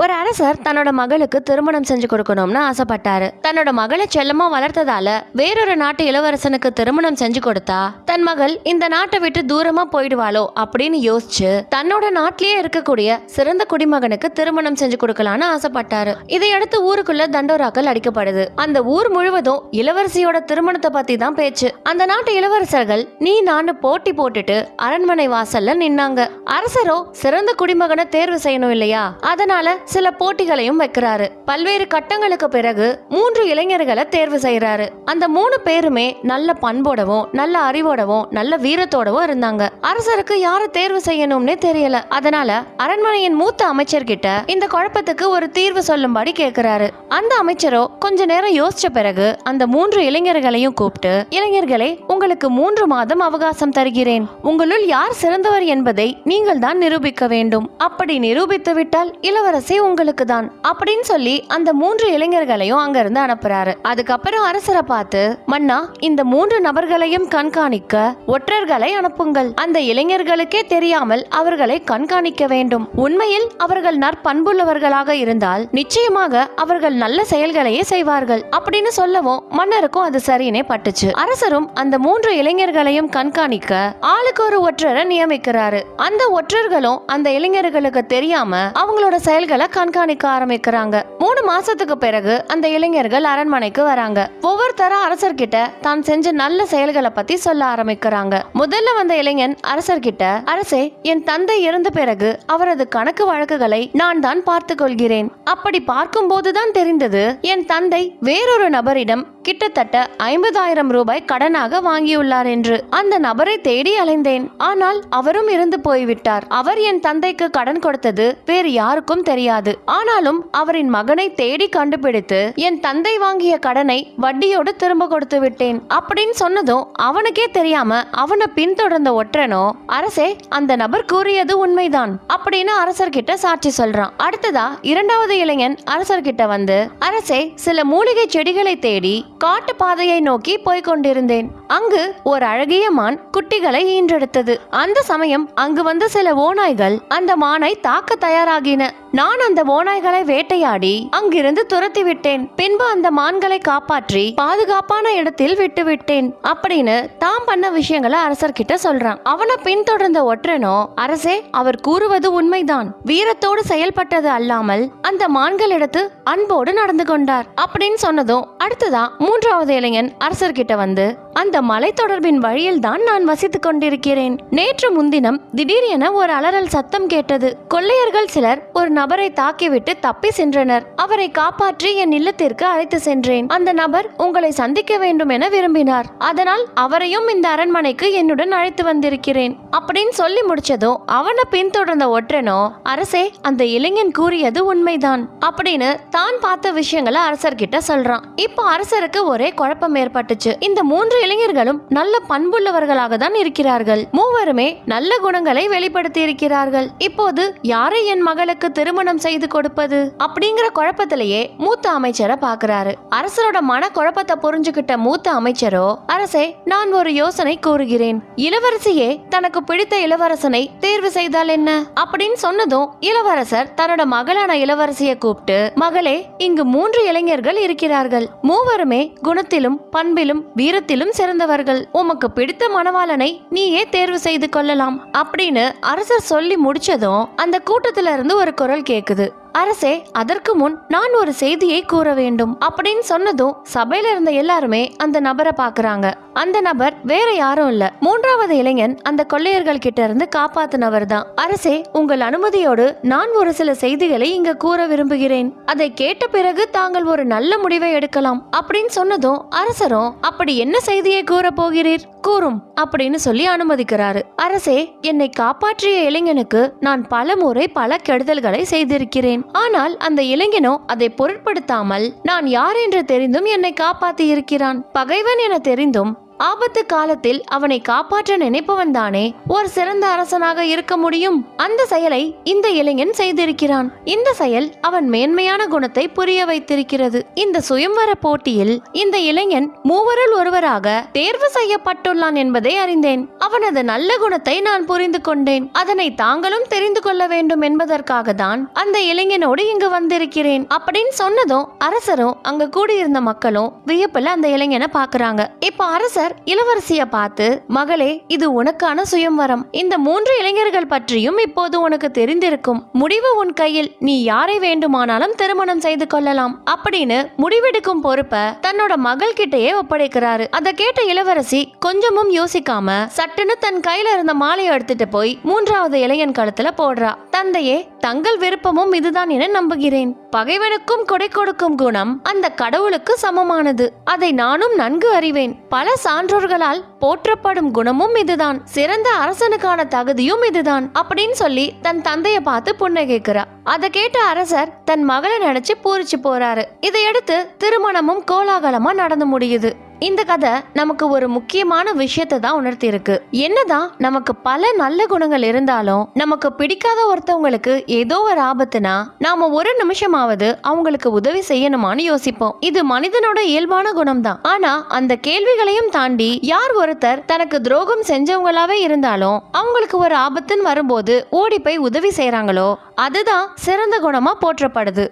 ஒரு அரசர் தன்னோட மகளுக்கு திருமணம் செஞ்சு கொடுக்கணும்னு ஆசைப்பட்டாரு. தன்னோட மகளை செல்லமா வளர்த்ததால வேறொரு நாட்டு இளவரசனுக்கு திருமணம் செஞ்சு கொடுத்தா தன் மகள் இந்த நாட்டை விட்டு தூரமா போயிடுவாளோ அப்படின்னு யோசிச்சு தன்னோட நாட்டிலேயே இருக்கக்கூடிய சிறந்த குடிமகனுக்கு திருமணம் செஞ்சு கொடுக்கலான்னு ஆசைப்பட்டாரு. இதையடுத்து ஊருக்குள்ள தண்டோராக்கள் அடிக்கப்படுது. அந்த ஊர் முழுவதும் இளவரசியோட திருமணத்தை பத்தி தான் பேச்சு. அந்த நாட்டு இளவரசர்கள் நீ நான் போட்டி போட்டுட்டு அரண்மனை வாசல்ல நின்னாங்க. அரசரோ சிறந்த குடிமகனை தேர்வு செய்யணும் இல்லையா? அதனால சில போட்டிகளையும் வைக்கிறாரு. பல்வேறு கட்டங்களுக்கு பிறகு மூன்று இளைஞர்களை தேர்வு செய்யறாரு அந்த மூணு பேருமே நல்ல பண்போடவும் நல்ல அறிவோடவும் நல்ல வீரத்தோடவும் இருந்தாங்க. அரசருக்கு யார தேர்வு செய்யணும்னே தெரியல. அதனால அரண்மனையின் மூத்த அமைச்சர்கிட்ட இந்த குழப்பத்துக்கு ஒரு தீர்வு சொல்லும்படி கேக்குறாரு. அந்த அமைச்சரோ கொஞ்ச நேரம் யோசிச்ச பிறகு அந்த மூன்று இளைஞர்களையும் கூப்பிட்டு இளைஞர்களே உங்களுக்கு மூன்று மாதம் அவகாசம் தருகிறேன். உங்களுள் யார் சிறந்தவர் என்பதை நீங்கள் தான் நிரூபிக்க வேண்டும். அப்படி நிரூபித்து விட்டால் இளவரசி உங்களுக்கு தான் அப்படின்னு சொல்லி அந்த மூன்று இளைஞர்களையும் அங்கிருந்து அனுப்புறாரு. அதுக்கப்புறம் அரசரை பார்த்து மன்னா இந்த மூன்று நபர்களையும் கண்காணிக்க ஒற்றர்களை அனுப்புங்கள். அந்த இளைஞர்களுக்கே தெரியாமல் அவர்களை கண்காணிக்க வேண்டும். உண்மையில் அவர்கள் நற்பண்புள்ளவர்களாக இருந்தால் நிச்சயமாக அவர்கள் நல்ல செயல்களையே செய்வார்கள். அப்படின்னு சொல்லவும் மன்னருக்கும் அது சரினே பட்டுச்சு. அரசரும் அந்த மூன்று இளைஞர்களையும் கண்காணிக்க ஆளுக்கு ஒரு ஒற்றரை நியமிக்கிறாரு. அந்த ஒற்றர்களும் அந்த இளைஞர்களுக்கு தெரியாம அவங்களோட செயல்களை கண்காணிக்க ஆரம்பிக்கிறாங்க. மூணு மாசத்துக்கு பிறகு அந்த இளைஞர்கள் அரண்மனைக்கு வராங்க. ஒவ்வொருத்தரா அரசர்கிட்ட தான் செஞ்ச நல்ல செயல்களை பத்தி சொல்ல ஆரம்பிக்கிறாங்க. முதல்ல வந்த இளைஞன் அரசர்கிட்ட அரசே என் தந்தை இறந்த பிறகு அவரது கணக்கு வழக்குகளை நான் தான் பார்த்து கொள்கிறேன். அப்படி பார்க்கும்போதுதான் தெரிந்தது என் தந்தை வேறொரு நபரிடம் கிட்டத்தட்ட ஐம்பதாயிரம் ரூபாய் கடனாக வாங்கியுள்ளார் என்று. அந்த நபரை தேடி அலைந்தேன். ஆனால் அவரும் இறந்து போய்விட்டார். அவர் என் தந்தைக்கு கடன் கொடுத்தது வேறு யாருக்கும் தெரியும் தெரியாது ஆனாலும் அவரின் மகனை தேடி கண்டுபிடித்து என் தந்தை வாங்கிய கடனை வட்டியோடு திரும்ப கொடுத்து விட்டேன். அப்படின்னு சொன்னதும் அவனுக்கே தெரியாம அவனை பின்தொடர்ந்த ஒற்றனோ அரசே அந்த நபர் கூறியது உண்மைதான். அப்படின்னு அரசர்கிட்ட சாட்சி சொல்றான். அடுத்ததா இரண்டாவது இளைஞன் அரசர்கிட்ட வந்து அரசே சில மூலிகை செடிகளை தேடி காட்டு பாதையை நோக்கி போய்க் கொண்டிருந்தேன். அங்கு ஒரு அழகிய மான் குட்டிகளை ஈன்றெடுத்தது. அந்த சமயம் அங்கு வந்த சில ஓநாய்கள் அந்த மானை தாக்க தயாராகின. நான் அந்த ஓநாய்களை வேட்டையாடி அங்கிருந்து துரத்தி விட்டேன் பின்பு அந்த மான்களை காப்பாற்றி பாதுகாப்பான இடத்தில் விட்டு விட்டேன் அப்படின்னு தாம் பண்ண விஷயங்களை அரசர்கிட்ட சொல்றான். அவனை பின்தொடர்ந்த ஒற்றனோ அரசே அவர் கூறுவது உண்மைதான். வீரத்தோடு செயல்பட்டது அல்லாமல் அந்த மான்களிடத்து அன்போடு நடந்து கொண்டார். அப்படின்னு சொன்னதும் அடுத்ததா மூன்றாவது இளைஞன் அரசர்கிட்ட வந்து அந்த மலைத்தொடர்பின் வழியில் தான் நான் வசித்துக் கொண்டிருக்கிறேன். நேற்று முன்தினம் திடீரென ஒரு அலறல் சத்தம் கேட்டது. கொள்ளையர்கள் சிலர் ஒரு நபரை தாக்கிவிட்டு தப்பி சென்றனர். அவரை காப்பாற்றி என் இல்லத்திற்கு அழைத்து சென்றேன். அந்த நபர் உங்களை சந்திக்க வேண்டும் என விரும்பினார். அதனால் அவரையும் இந்த அரண்மனைக்கு என்னுடன் அழைத்து வந்திருக்கிறேன். அப்படின்னு சொல்லி முடிச்சதும் அவனை பின்தொடர்ந்த ஒற்றனோ அரசே அந்த இளைஞன் கூறியது உண்மைதான் அப்படின்னு தான் பார்த்த விஷயங்களை அரசர்கிட்ட சொல்றான். இப்போ அரசருக்கு ஒரே குழப்பம் ஏற்பட்டுச்சு. இந்த மூன்று இளைஞர்களும் நல்ல பண்புள்ளவர்களாக தான் இருக்கிறார்கள். மூவருமே நல்ல குணங்களை வெளிப்படுத்தி இருக்கிறார்கள் இப்போது யாரை என் மகளுக்கு திருமணம் செய்து கொடுப்பது? அப்படிங்கிற குழப்பத்திலேயே மூத்த அமைச்சரை பாக்குறாரு அரசரோட மன குழப்பத்தை புரிஞ்சுகிட்ட மூத்த அமைச்சரோ அரசே நான் ஒரு யோசனை கூறுகிறேன். இளவரசியே தனக்கு பிடித்த இளவரசனை தேர்வு செய்தால் என்ன? அப்படின்னு சொன்னதும் இளவரசர் தன்னோட மகளான இளவரசியை கூப்பிட்டு மகளே இங்கு மூன்று இளைஞர்கள் இருக்கிறார்கள். மூவருமே குணத்திலும் பண்பிலும் வீரத்திலும் சிறந்தவர்கள். உமக்கு பிடித்த மணவாளனை நீயே தேர்வு செய்து கொள்ளலாம். அப்படின்னு அரசர் சொல்லி முடிச்சதும் அந்த கூட்டத்துல இருந்து ஒரு குரல் கேக்குது. அரசே அதற்கு முன் நான் ஒரு செய்தியை கூற வேண்டும். அப்படின்னு சொன்னதும் சபையில இருந்த எல்லாருமே அந்த நபரை பாக்குறாங்க அந்த நபர் வேற யாரும் இல்ல. மூன்றாவது இளைஞன் அந்த கொள்ளையர்கள் கிட்ட இருந்து காப்பாத்தினவர் தான். அரசே உங்கள் அனுமதியோடு நான் ஒரு சில செய்திகளை இங்க கூற விரும்புகிறேன். அதை கேட்ட பிறகு தாங்கள் ஒரு நல்ல முடிவை எடுக்கலாம். அப்படின்னு சொன்னதும் அரசரும் அப்படி என்ன செய்தியை கூற போகிறீர்? கூறும் அப்படின்னு சொல்லி அனுமதிக்கிறாரு. அரசே என்னை காப்பாற்றிய இளைஞனுக்கு நான் பல முறை பல கெடுதல்களை செய்திருக்கிறேன். ஆனால் அந்த இளைஞனோ அதை பொருட்படுத்தாமல் நான் யார் என்று தெரிந்தும் என்னை காப்பாத்தி இருக்கிறான் பகைவன் என தெரிந்தும் ஆபத்து காலத்தில் அவனை காப்பாற்ற நினைப்பவன் தானே. ஒரு சிறந்த அரசனாக இருக்க முடியும். அந்த செயலை இந்த இளைஞன் செய்திருக்கிறான். இந்த செயல் அவன் மேன்மையான குணத்தை புரிய வைத்திருக்கிறது. இந்த சுயம்வர போட்டியில் இந்த இளைஞன் மூவரில் ஒருவராக தேர்வு செய்யப்பட்டுள்ளான் என்பதை அறிந்தேன். அவனது நல்ல குணத்தை நான் புரிந்து கொண்டேன். அதனை தாங்களும் தெரிந்து கொள்ள வேண்டும் என்பதற்காக தான் அந்த இளைஞனோடு இங்கு வந்திருக்கிறேன். அப்படின்னு சொன்னதும் அரசரும் அங்க கூடியிருந்த மக்களும் வியப்புல அந்த இளைஞனை பாக்குறாங்க இப்ப அரசர் இளவரசிய பார்த்து மகளே இது உனக்கான சுயம்வரம். இந்த மூன்று இளைஞர்கள் பற்றியும் இப்போது உனக்கு தெரிந்திருக்கும். முடிவு உன் கையில். நீ யாரை வேண்டுமானாலும் திருமணம் செய்து கொள்ளலாம். அப்படின்னு முடிவெடுக்கும் பொறுப்பை தன்னோட மகள் கிட்டேயே ஒப்படைக்கிறாரு. அதை கேட்ட இளவரசி கொஞ்சமும் யோசிக்காம சட்டுன்னு தன் கையில இருந்த மாலையை எடுத்துட்டு போய் மூன்றாவது இளைஞன் கழுத்துல போடுறா. தந்தையே தங்கள் விருப்பமும் இதுதான் என நம்புகிறேன். பகைவனுக்கும் கொடை கொடுக்கும் குணம் அந்த கடவுளுக்கு சமமானது. அதை நானும் நன்கு அறிவேன். பல சான்றோர்களால் போற்றப்படும் குணமும் இதுதான். சிறந்த அரசனுக்கான தகுதியும் இதுதான். அப்படின்னு சொல்லி தன் தந்தைய பார்த்து புன்னகைக்கிறா அதை கேட்ட அரசர் தன் மகளை நினைச்சு பூரிச்சு போறாரு. இதையடுத்து திருமணமும் கோலாகலமா நடந்து முடியுது. இந்த கதை நமக்கு ஒரு முக்கியமான விஷயத்தை தான் உணர்த்தி இருக்கு என்னதான் நமக்கு பல நல்ல குணங்கள் இருந்தாலும் நமக்கு பிடிக்காத ஒருத்தவங்களுக்கு ஏதோ ஒரு ஆபத்துனா நாம ஒரு நிமிஷமாவது அவங்களுக்கு உதவி செய்யணுமான்னு யோசிப்போம். இது மனிதனோட இயல்பான குணம் தான் ஆனா அந்த கேள்விகளையும் தாண்டி யார் ஒருத்தர் தனக்கு துரோகம் செஞ்சவங்களாவே இருந்தாலும் அவங்களுக்கு ஒரு ஆபத்துன்னு வரும்போது ஓடி போய் உதவி செய்யறாங்களோ அதுதான் சிறந்த குணமா போற்றப்படுது.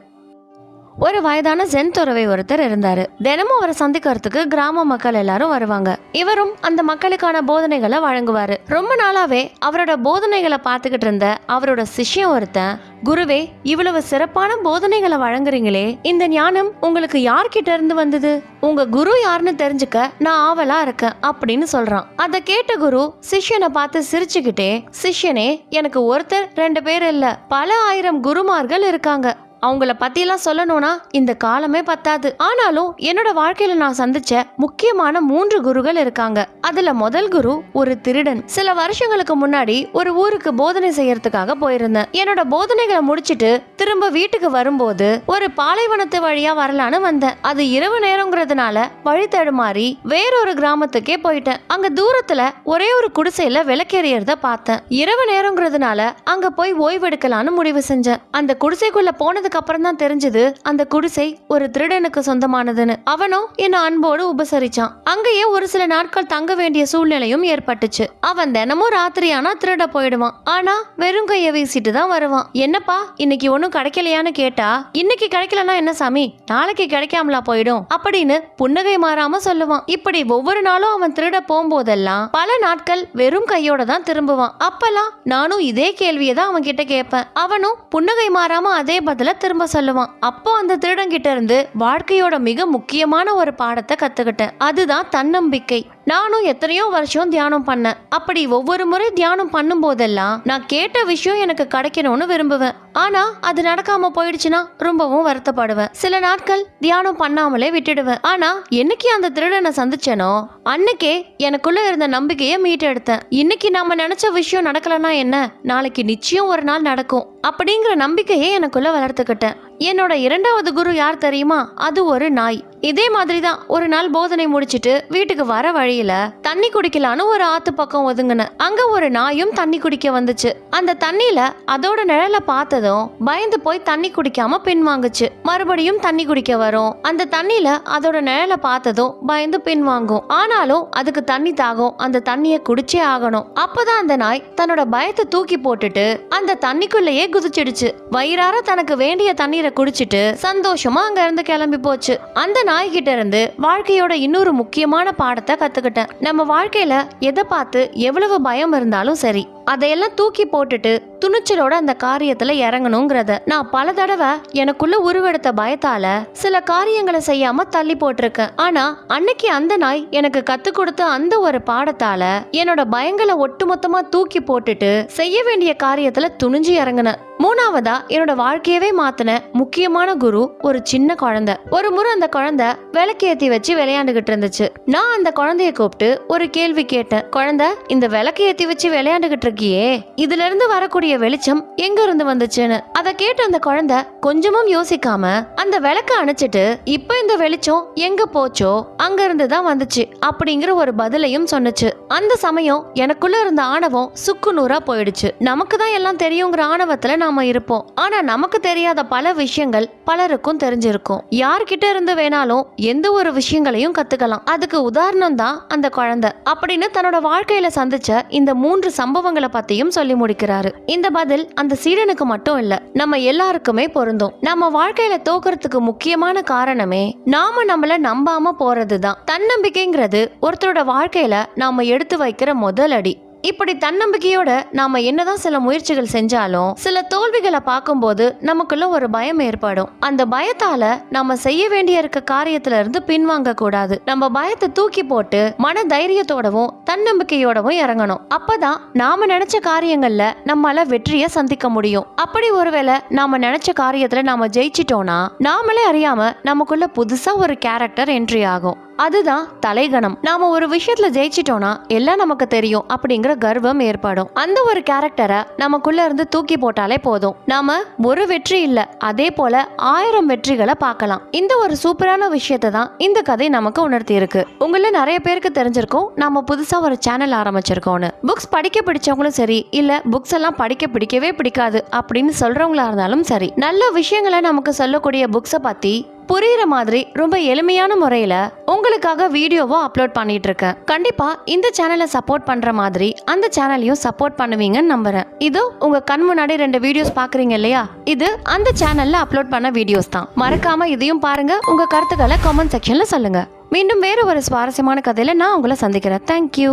ஒரு வயதான ஜென் துறவை ஒருத்தர் இருந்தாரு. தினமும் அவரை சந்திக்கிறதுக்கு கிராம மக்கள் எல்லாரும் வருவாங்க. இவரும் அந்த மக்களுக்கான போதனைகளை வழங்குவாரு. ரொம்ப நாளாவே அவரோட போதனைகளை பார்த்துக்கிட்டு இருந்த அவரோட சிஷ்யம் ஒருத்தன் குருவே இவ்வளவு சிறப்பான போதனைகளை வழங்குறீங்களே. இந்த ஞானம் உங்களுக்கு யார்கிட்ட இருந்து வந்தது? உங்க குரு யாருன்னு தெரிஞ்சுக்க நான் ஆவலா இருக்கேன் அப்படின்னு சொல்றான். அதை கேட்ட குரு சிஷ்யனை பார்த்து சிரிச்சுக்கிட்டே சிஷ்யனே எனக்கு ஒருத்தர் ரெண்டு பேர் இல்ல. பல ஆயிரம் குருமார்கள் இருக்காங்க. அவங்கள பற்றிலாம் சொல்லணும்னா இந்த காலமே பத்தாது. ஆனாலும் என்னோட வாழ்க்கையில நான் சந்திச்ச முக்கியமான மூன்று குருகள் இருக்காங்க. அதுல முதல் குரு ஒரு திருடன். சில வருஷங்களுக்கு முன்னாடி ஒரு ஊருக்கு போதனை செய்யறதுக்காக போயிருந்தேன். என்னோட போதனைகளை முடிச்சிட்டு திரும்ப வீட்டுக்கு வரும்போது ஒரு பாலைவனத்து வழியா வரலான்னு வந்தேன். அது இரவு நேரங்கிறதுனால வழி தடுமாறி வேறொரு கிராமத்துக்கே போயிட்டேன். அங்க தூரத்துல ஒரே ஒரு குடிசையில விளக்கெறியறத பார்த்தேன். இரவு நேரங்கிறதுனால அங்க போய் ஓய்வெடுக்கலான்னு முடிவு செஞ்சேன். அந்த குடிசைக்குள்ள போனது அப்புறம் தான் தெரிஞ்சது அந்த குடிசை ஒரு திருடனுக்கு சொந்தமானதுன்னு. அவனும் என்ன அன்போடு உபசரிச்சான். அங்கேயே ஒரு சில நாட்கள் தங்க வேண்டிய சூழ்நிலையும் ஏற்பட்டுச்சு. அவன் தினமும் ராத்திரியானா திருட போயிடுவான். ஆனா வெறும் கைய வீசிட்டு தான் வருவான். என்னப்பா இன்னைக்கு ஒன்னும் கிடைக்கலையான்னு கேட்டா இன்னைக்கு கிடைக்கலனா என்ன சாமி? நாளைக்கு கிடைக்காமலா போயிடும்? அப்படின்னு புன்னகை மாறாம சொல்லுவான். இப்படி ஒவ்வொரு நாளும் அவன் திருட போகும்போதெல்லாம் பல நாட்கள் வெறும் கையோட தான் திரும்புவான். அப்பெல்லாம் நானும் இதே கேள்வியை தான் அவன் கிட்ட கேட்பேன். அவனும் புன்னகை மாறாம அதே பதில திரும்ப சொல்லுவான். அப்போ அந்த திருடன் கிட்ட இருந்து வாழ்க்கையோட மிக முக்கியமான ஒரு பாடத்தை கத்துக்கிட்டேன். அதுதான் தன்னம்பிக்கை. நானும் எத்தனையோ வருஷம் தியானம் பண்ணேன். அப்படி ஒவ்வொரு முறை தியானம் பண்ணும் போதெல்லாம் நான் கேட்ட விஷயம் எனக்கு கிடைக்கணும்னு விரும்புவேன். ஆனா அது நடக்காம போயிடுச்சுன்னா ரொம்பவும் வருத்தப்படுவேன். சில நாட்கள் தியானம் பண்ணாமலே விட்டுடுவேன். ஆனா என்னைக்கு அந்த திருடனை சந்திச்சேனோ அன்னைக்கே எனக்குள்ள இருந்த நம்பிக்கையை மீட்டெடுத்தேன். இன்னைக்கு நாம நினைச்ச விஷயம் நடக்கலன்னா என்ன? நாளைக்கு நிச்சயம் ஒரு நாள் நடக்கும். அப்படிங்கிற நம்பிக்கையை எனக்குள்ள வளர்த்துக்கிட்டேன். என்னோட இரண்டாவது குரு யார் தெரியுமா? அது ஒரு நாய். இதே மாதிரி தான் ஒரு நாள் போதனை முடிச்சிட்டு வீட்டுக்கு வர வழியில தண்ணி குடிக்கலான்னு ஒரு ஆத்து பக்கம் ஒதுங்கினேன். அங்க ஒரு நாயும் தண்ணி குடிக்க வந்துச்சு. அந்த தண்ணியில அதோட நிழல பார்த்ததும் பயந்து போய் தண்ணி குடிக்காம பின்வாங்குச்சு. மறுபடியும் தண்ணி குடிக்க வரும். அந்த தண்ணியில அதோட நிழல பார்த்ததும் பயந்து பின்வாங்கும். ஆனாலும் அதுக்கு தண்ணி தாகும் அந்த தண்ணியை குடிச்சே ஆகணும். அப்பதான் அந்த நாய் தன்னோட பயத்தை தூக்கி போட்டுட்டு அந்த தண்ணிக்குள்ளேயே குதிச்சிடுச்சு. வயிறார தனக்கு வேண்டிய தண்ணீரை குடிச்சிட்டு சந்தோஷமா அங்க இருந்து கிளம்பி போச்சு. அந்த நாய்கிட்ட இருந்து வாழ்க்கையோட இன்னொரு முக்கியமான பாடத்தை கத்துக்கிட்டேன். நம்ம வாழ்க்கையில எதை பார்த்து எவ்வளவு பயம் இருந்தாலும் சரி. அதையெல்லாம் தூக்கி போட்டுட்டு துணிச்சலோட அந்த காரியத்துல இறங்கணுங்கிறத நான் பல தடவை எனக்குள்ள உருவெடுத்த பயத்தால சில காரியங்களை செய்யாம தள்ளி போட்டிருக்கேன். ஆனா அன்னைக்கு அந்த நாய் எனக்கு கத்து கொடுத்த அந்த ஒரு பாடத்தால என்னோட பயங்களை ஒட்டுமொத்தமா தூக்கி போட்டுட்டு செய்ய வேண்டிய காரியத்துல துணிஞ்சு இறங்கினேன். மூணாவதா என்னோட வாழ்க்கையவே மாத்தின முக்கியமான குரு ஒரு சின்ன குழந்தை. ஒரு முறை அந்த குழந்தை விளக்கேத்தி வச்சு விளையாண்டுகிட்டு இருந்துச்சு. நான் அந்த குழந்தைய கூப்பிட்டு ஒரு கேள்வி கேட்டேன். குழந்தை இந்த விளக்கேத்தி வச்சு விளையாண்டுகிட்டு இருக்கேன் இருக்கியே இதுல இருந்து வரக்கூடிய வெளிச்சம் எங்க இருந்து வந்துச்சுன்னு. அதை கேட்ட அந்த குழந்தை கொஞ்சமும் யோசிக்காம அந்த விளக்க அணைச்சிட்டு இப்ப இந்த வெளிச்சம் எங்க போச்சோ அங்க இருந்து தான் வந்துச்சு அப்படிங்கிற ஒரு பதிலையும் சொன்னுச்சு. அந்த சமயம் எனக்குள்ள இருந்த ஆணவம் சுக்கு நூறா போயிடுச்சு. நமக்கு தான் எல்லாம் தெரியுங்கிற ஆணவத்துல நாம இருப்போம். ஆனா நமக்கு தெரியாத பல விஷயங்கள் பலருக்கும் தெரிஞ்சிருக்கும். யார்கிட்ட இருந்து வேணாலும் எந்த ஒரு விஷயங்களையும் கத்துக்கலாம். அதுக்கு உதாரணம் தான் அந்த குழந்தை. அப்படின்னு தன்னோட வாழ்க்கையில சந்திச்ச இந்த மூன்று சம்பவங்கள் பத்தியும் சொல்லி முடிக்கிறாரு. இந்த பதில் அந்த சீடனுக்கு மட்டும் இல்ல நம்ம எல்லாருக்குமே பொருந்தும். நம்ம வாழ்க்கையில தோக்கறதுக்கு முக்கியமான காரணமே நாம நம்மள நம்பாம போறதுதான். தன்னம்பிக்கைங்கிறது ஒருத்தரோட வாழ்க்கையில நாம எடுத்து வைக்கிற முதல் அடி. இப்படி தன்னம்பிக்கையோட நாம என்னதான் சில முயற்சிகள் செஞ்சாலும் சில தோல்விகளை பார்க்கும்போது நமக்குள்ள ஒரு பயம் ஏற்படும். அந்த பயத்தால நம்ம செய்ய வேண்டிய இருக்க காரியத்துல இருந்து பின்வாங்க கூடாது. நம்ம பயத்தை தூக்கி போட்டு மன தைரியத்தோடவும் தன்னம்பிக்கையோடவும் இறங்கணும். அப்பதான் நாம நினைச்ச காரியங்கள்ல நம்மால வெற்றியை சந்திக்க முடியும். அப்படி ஒருவேளை நாம நினைச்ச காரியத்துல நாம ஜெயிச்சிட்டோம்னா நாமளே அறியாம நமக்குள்ள புதுசா ஒரு கேரக்டர் என்ட்ரி ஆகும். அதுதான் தலைகணம். நாம ஒரு விஷயத்துல ஜெயிச்சிட்டோம்னா எல்லாம் நமக்கு தெரியும் அப்படிங்கிற கர்வம் ஏற்படும். அந்த ஒரு கேரக்டரை நமக்குள்ள இருந்து தூக்கி போட்டாலே போதும். நாம ஒரு வெற்றி இல்ல அதே போல ஆயிரம் வெற்றிகளை பார்க்கலாம். இந்த ஒரு சூப்பரான விஷயத்தை தான் இந்த கதை நமக்கு உணர்த்தி இருக்கு உங்கள நிறைய பேருக்கு தெரிஞ்சிருக்கும் நாம புதுசா ஒரு சேனல் ஆரம்பிச்சிருக்கோம்னு. புக்ஸ் படிக்க பிடிச்சவங்களும் சரி இல்ல புக்ஸ் எல்லாம் படிக்க பிடிக்கவே பிடிக்காது அப்படின்னு சொல்றவங்களா இருந்தாலும் சரி நல்ல விஷயங்களை நமக்கு சொல்லக்கூடிய புக்ஸை பத்தி புரியுற மாதிரி ரொம்ப எளிமையான முறையில் உங்களுக்காக வீடியோவோ அப்லோட் பண்ணிட்டு இருக்கேன் கண்டிப்பா இந்த சேனலை சப்போர்ட் பண்ற மாதிரி அந்த சேனலையும் சப்போர்ட் பண்ணுவீங்கன்னு நம்புறேன். இது உங்க கண் முன்னாடி ரெண்டு வீடியோஸ் பாக்குறீங்க இல்லையா? இது அந்த சேனல்ல அப்லோட் பண்ண வீடியோஸ் தான். மறக்காம இதையும் பாருங்க. உங்க கருத்துக்களை கமெண்ட் செக்ஷன்ல சொல்லுங்க. மீண்டும் வேறு ஒரு சுவாரஸ்யமான கதையில நான் உங்களை சந்திக்கிறேன். தேங்க்யூ